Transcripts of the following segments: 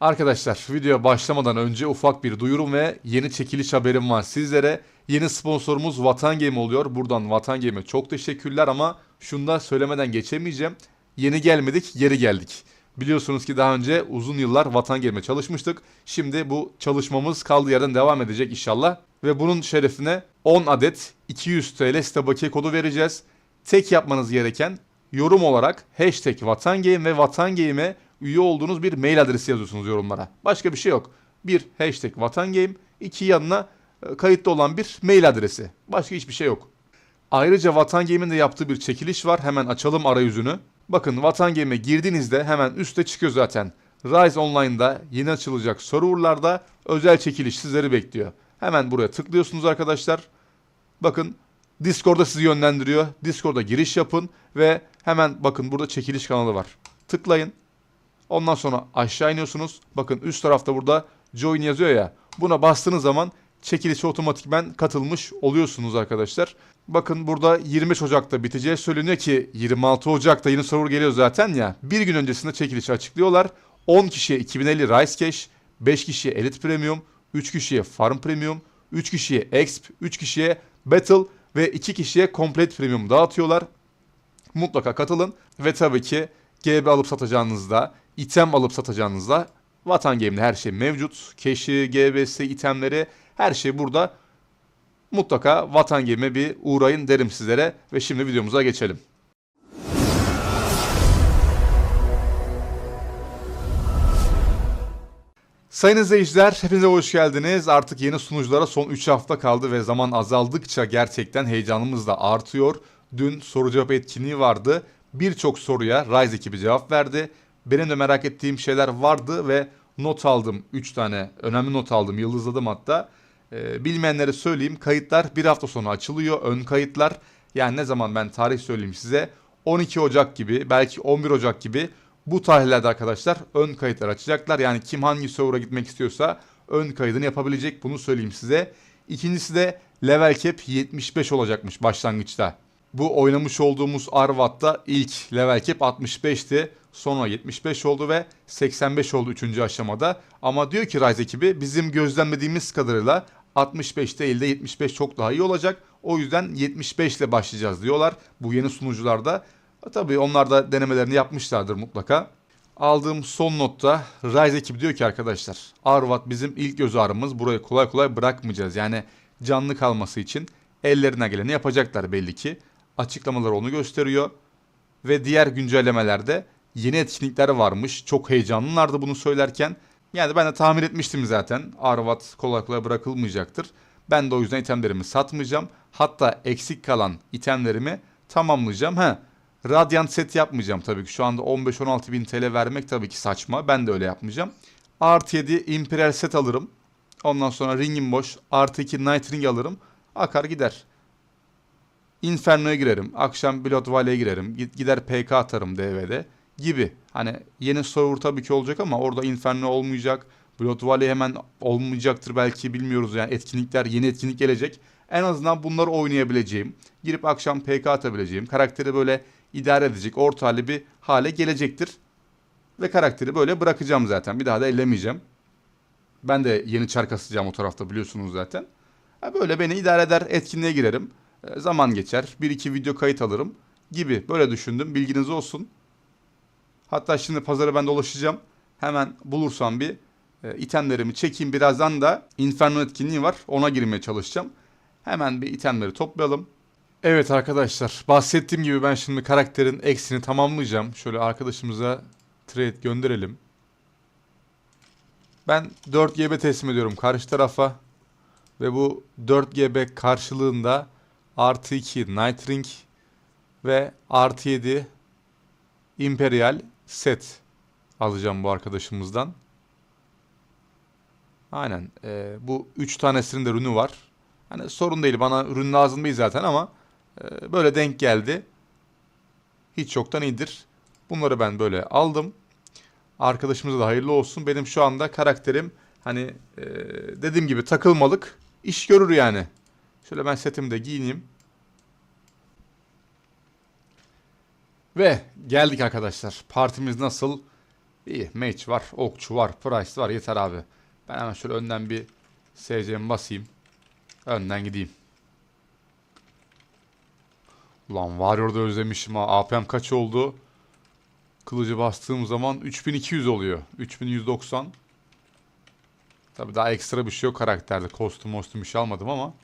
Arkadaşlar video başlamadan önce ufak bir duyurum ve yeni çekiliş haberim var sizlere. Yeni sponsorumuz Vatan Game oluyor. Buradan Vatan Game'e çok teşekkürler ama şunu da söylemeden geçemeyeceğim. Yeni gelmedik, yeri geldik. Biliyorsunuz ki daha önce uzun yıllar Vatan Game'e çalışmıştık. Şimdi bu çalışmamız kaldığı yerden devam edecek inşallah. Ve bunun şerefine 10 adet 200 TL site kodu vereceğiz. Tek yapmanız gereken yorum olarak hashtag Vatan Game ve Vatan Game'e üye olduğunuz bir mail adresi yazıyorsunuz yorumlara. Başka bir şey yok. Bir hashtag Vatan Game, iki yanına e, kayıtlı olan bir mail adresi. Başka hiçbir şey yok. Ayrıca Vatan Game'in de yaptığı bir çekiliş var. Hemen açalım arayüzünü. Bakın Vatan Game'e girdiğinizde hemen üstte çıkıyor zaten. Rise Online'da yeni açılacak serverlarda özel çekiliş sizleri bekliyor. Hemen buraya tıklıyorsunuz arkadaşlar. Bakın Discord'da sizi yönlendiriyor. Discord'a giriş yapın ve hemen bakın burada çekiliş kanalı var. Tıklayın. Ondan sonra aşağı iniyorsunuz. Bakın üst tarafta burada join yazıyor ya. Buna bastığınız zaman çekilişe otomatikmen katılmış oluyorsunuz arkadaşlar. Bakın burada 25 Ocak'ta biteceği söyleniyor ki 26 Ocak'ta yeni server geliyor zaten ya. Bir gün öncesinde çekilişi açıklıyorlar. 10 kişiye 2050 Rice Cash, 5 kişiye Elite Premium, 3 kişiye Farm Premium, 3 kişiye Exp, 3 kişiye Battle ve 2 kişiye Complete Premium dağıtıyorlar. Mutlaka katılın ve tabii ki GB alıp satacağınızda, item alıp satacağınızda Vatan Game'de her şey mevcut. Keşi, GB'si, itemleri her şey burada. Mutlaka Vatan Game'e bir uğrayın derim sizlere ve şimdi videomuza geçelim. Sayın izleyiciler hepinize hoş geldiniz. Artık yeni sunuculara son 3 hafta kaldı ve zaman azaldıkça gerçekten heyecanımız da artıyor. Dün soru cevap etkinliği vardı. Birçok soruya Rise ekibi cevap verdi. Benim de merak ettiğim şeyler vardı ve not aldım. 3 tane önemli not aldım. Yıldızladım hatta. Ee, bilmeyenlere söyleyeyim. Kayıtlar bir hafta sonra açılıyor. Ön kayıtlar. Yani ne zaman ben tarih söyleyeyim size. 12 Ocak gibi belki 11 Ocak gibi bu tarihlerde arkadaşlar ön kayıtlar açacaklar. Yani kim hangi server'a gitmek istiyorsa ön kaydını yapabilecek bunu söyleyeyim size. İkincisi de level cap 75 olacakmış başlangıçta. Bu oynamış olduğumuz Arvat'ta ilk level cap 65'ti. Sonra 75 oldu ve 85 oldu 3. aşamada. Ama diyor ki Rise ekibi bizim gözlemlediğimiz kadarıyla 65 değil de 75 çok daha iyi olacak. O yüzden 75 ile başlayacağız diyorlar bu yeni sunucularda. E, Tabii onlar da denemelerini yapmışlardır mutlaka. Aldığım son notta Rise ekibi diyor ki arkadaşlar Arvat bizim ilk göz ağrımız burayı kolay kolay bırakmayacağız. Yani canlı kalması için ellerine geleni yapacaklar belli ki. Açıklamalar onu gösteriyor. Ve diğer güncellemelerde yeni etkinlikler varmış. Çok heyecanlılardı bunu söylerken. Yani ben de tahmin etmiştim zaten. Arvat kolay kolay bırakılmayacaktır. Ben de o yüzden itemlerimi satmayacağım. Hatta eksik kalan itemlerimi tamamlayacağım. Ha, Radiant set yapmayacağım tabii ki. Şu anda 15-16 bin TL vermek tabii ki saçma. Ben de öyle yapmayacağım. Artı 7 Imperial set alırım. Ondan sonra ringim boş. Artı 2 Night Ring alırım. Akar gider. Inferno'ya girerim. Akşam Blood Valley'e girerim. Gid- Gider PK atarım DV'de gibi. Hani yeni server tabii ki olacak ama orada Inferno olmayacak. Blood Valley hemen olmayacaktır belki bilmiyoruz yani etkinlikler yeni etkinlik gelecek. En azından bunları oynayabileceğim. Girip akşam PK atabileceğim. Karakteri böyle idare edecek orta hali bir hale gelecektir. Ve karakteri böyle bırakacağım zaten. Bir daha da ellemeyeceğim. Ben de yeni çark asacağım o tarafta biliyorsunuz zaten. Böyle beni idare eder etkinliğe girerim. E, Zaman geçer. Bir iki video kayıt alırım gibi. Böyle düşündüm. Bilginiz olsun. Hatta şimdi pazara ben dolaşacağım. Hemen bulursam bir e, itemlerimi çekeyim. Birazdan da Inferno etkinliği var. Ona girmeye çalışacağım. Hemen bir itemleri toplayalım. Evet arkadaşlar bahsettiğim gibi ben şimdi karakterin eksini tamamlayacağım. Şöyle arkadaşımıza trade gönderelim. Ben 4 GB teslim ediyorum karşı tarafa. Ve bu 4 GB karşılığında artı 2 Night Ring ve artı 7 Imperial set alacağım bu arkadaşımızdan. Aynen. Ee, bu 3 tanesinin de ürünü var. Hani sorun değil bana ürün lazım değil zaten ama e, böyle denk geldi. Hiç çoktan iyidir. Bunları ben böyle aldım. Arkadaşımıza da hayırlı olsun. Benim şu anda karakterim hani e, dediğim gibi takılmalık iş görür yani. Şöyle ben setimi de giyineyim. Ve geldik arkadaşlar. Partimiz nasıl? İyi. Mage var. Okçu var. Price var. Yeter abi. Ben hemen şöyle önden bir SC'mi basayım. Önden gideyim. Ulan Warrior'da özlemişim ha. APM kaç oldu? Kılıcı bastığım zaman 3200 oluyor. 3190. Tabi daha ekstra bir şey yok karakterde. Kostüm mostüm bir şey almadım ama.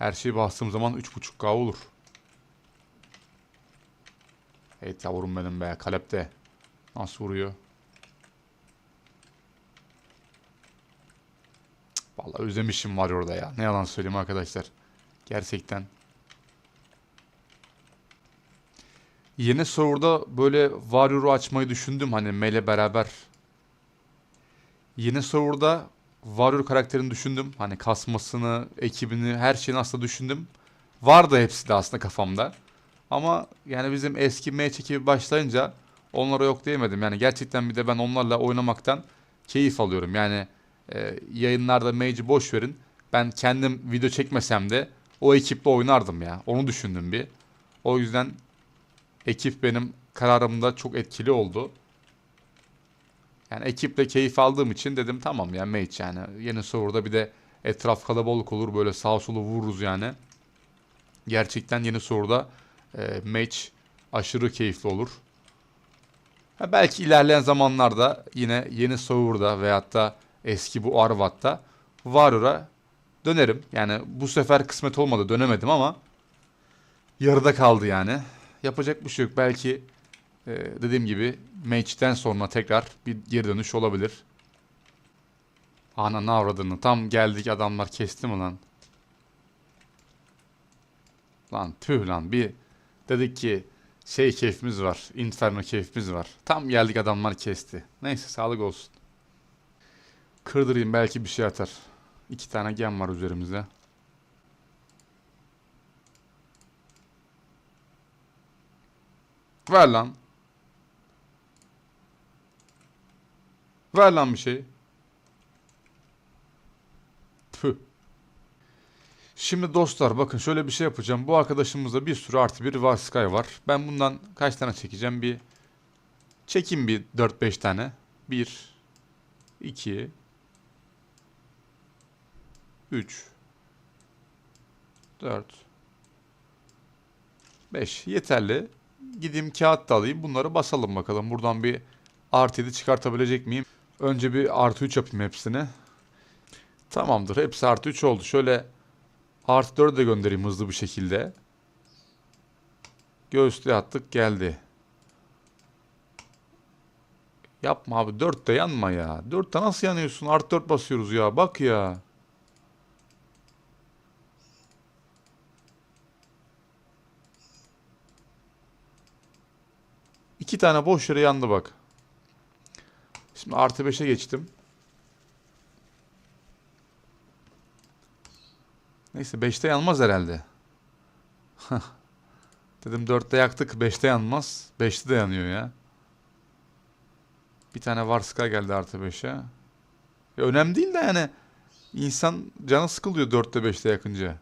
Her şeyi bastığım zaman 3.5K olur. Evet yavrum benim be. Kalepte. Nasıl vuruyor? Vallahi özlemişim var orada ya. Ne yalan söyleyeyim arkadaşlar. Gerçekten. Yeni serverda böyle Warrior'u açmayı düşündüm hani Mele beraber. Yeni serverda Warrior karakterini düşündüm. Hani kasmasını, ekibini, her şeyini aslında düşündüm. Vardı hepsi de aslında kafamda. Ama yani bizim eski match ekibi başlayınca onlara yok diyemedim. Yani gerçekten bir de ben onlarla oynamaktan keyif alıyorum. Yani e, yayınlarda mage'i boş verin. Ben kendim video çekmesem de o ekiple oynardım ya. Onu düşündüm bir. O yüzden ekip benim kararımda çok etkili oldu. Yani ekiple keyif aldığım için dedim tamam ya mage yani. Yeni serverda bir de etraf kalabalık olur böyle sağ solu vururuz yani. Gerçekten yeni serverda e, match aşırı keyifli olur. Ha, belki ilerleyen zamanlarda yine yeni serverda veyahut da eski bu Arvat'ta Warrior'a dönerim. Yani bu sefer kısmet olmadı dönemedim ama yarıda kaldı yani. Yapacak bir şey yok. Belki e, dediğim gibi match'ten sonra tekrar bir geri dönüş olabilir. Ana ne avradını tam geldik adamlar kesti lan? Lan tüh lan bir dedik ki şey keyfimiz var. Inferno keyfimiz var. Tam geldik adamlar kesti. Neyse sağlık olsun. Kırdırayım belki bir şey atar. İki tane gem var üzerimizde. Ver lan. Ver lan bir şey. Püh. Şimdi dostlar bakın şöyle bir şey yapacağım. Bu arkadaşımızda bir sürü artı bir var Sky var. Ben bundan kaç tane çekeceğim? Bir çekeyim bir 4-5 tane. 1 2 3 4 5 yeterli. Gideyim kağıt da alayım. Bunları basalım bakalım. Buradan bir artı 7 çıkartabilecek miyim? Önce bir artı 3 yapayım hepsini. Tamamdır. Hepsi artı 3 oldu. Şöyle artı 4'ü de göndereyim hızlı bir şekilde. Göğüslüğe attık geldi. Yapma abi 4'te yanma ya. 4'te nasıl yanıyorsun? Artı 4 basıyoruz ya. Bak ya. İki tane boş yere yandı bak. Şimdi artı 5'e geçtim. Neyse 5'te yanmaz herhalde. Dedim 4'te yaktık 5'te yanmaz. 5'te de yanıyor ya. Bir tane Varska geldi artı 5'e. Ya önemli değil de yani insan canı sıkılıyor 4'te 5'te yakınca.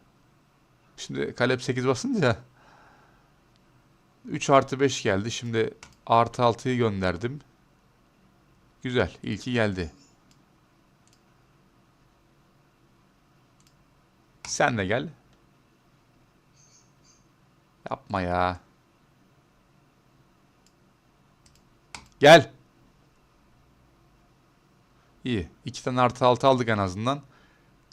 Şimdi kalep 8 basınca 3 artı 5 geldi. Şimdi artı 6'yı gönderdim. Güzel. İlki geldi. Sen de gel. Yapma ya. Gel. İyi. İki tane artı altı aldık en azından.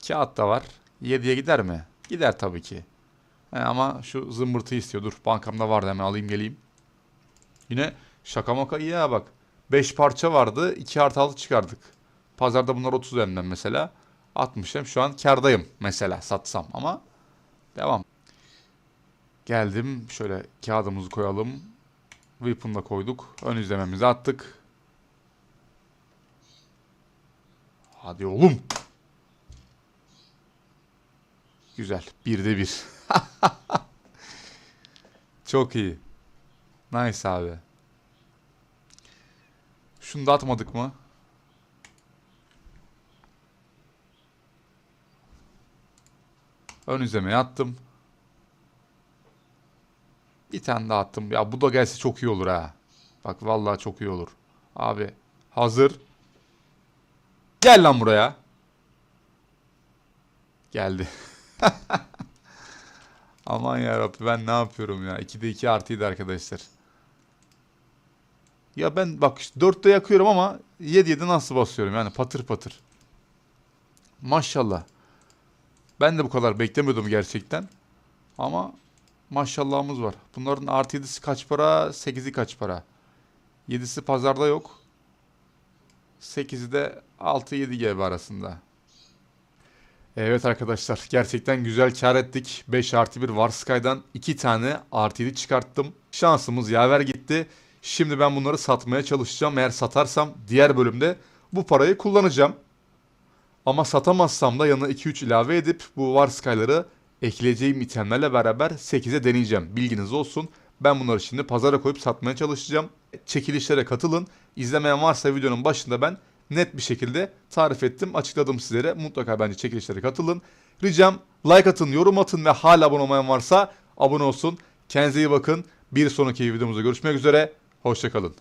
Kağıt da var. Yediye gider mi? Gider tabii ki. He, ama şu zımbırtı istiyor. Dur bankamda vardı hemen alayım geleyim. Yine şaka maka iyi ha bak. 5 parça vardı. 2 artı 6 çıkardık. Pazarda bunlar 30 emden mesela. 60 hem şu an kardayım mesela satsam ama devam. Geldim şöyle kağıdımızı koyalım. Weapon'da koyduk. Ön izlememizi attık. Hadi oğlum. Güzel. Birde bir. Çok iyi. Nice abi. Şunu da atmadık mı? Ön izlemeye attım. Bir tane daha attım. Ya bu da gelse çok iyi olur ha. Bak vallahi çok iyi olur. Abi hazır. Gel lan buraya. Geldi. Aman yarabbi ben ne yapıyorum ya. 2'de 2 artıydı arkadaşlar. Ya ben bak işte 4'te yakıyorum ama 7 7 nasıl basıyorum yani patır patır. Maşallah. Ben de bu kadar beklemiyordum gerçekten. Ama maşallahımız var. Bunların artı 7'si kaç para? 8'i kaç para? 7'si pazarda yok. 8'i de 6-7 GB arasında. Evet arkadaşlar gerçekten güzel kar ettik. 5 artı 1 Varsky'dan 2 tane artı 7 çıkarttım. Şansımız yaver gitti. Şimdi ben bunları satmaya çalışacağım. Eğer satarsam diğer bölümde bu parayı kullanacağım. Ama satamazsam da yanına 2-3 ilave edip bu Varsky'ları ekleyeceğim itemlerle beraber 8'e deneyeceğim. Bilginiz olsun. Ben bunları şimdi pazara koyup satmaya çalışacağım. Çekilişlere katılın. İzlemeyen varsa videonun başında ben net bir şekilde tarif ettim, açıkladım sizlere. Mutlaka bence çekilişlere katılın. Ricam like atın, yorum atın ve hala abone olmayan varsa abone olsun. Kendinize iyi bakın. Bir sonraki videomuzda görüşmek üzere. Hoşçakalın.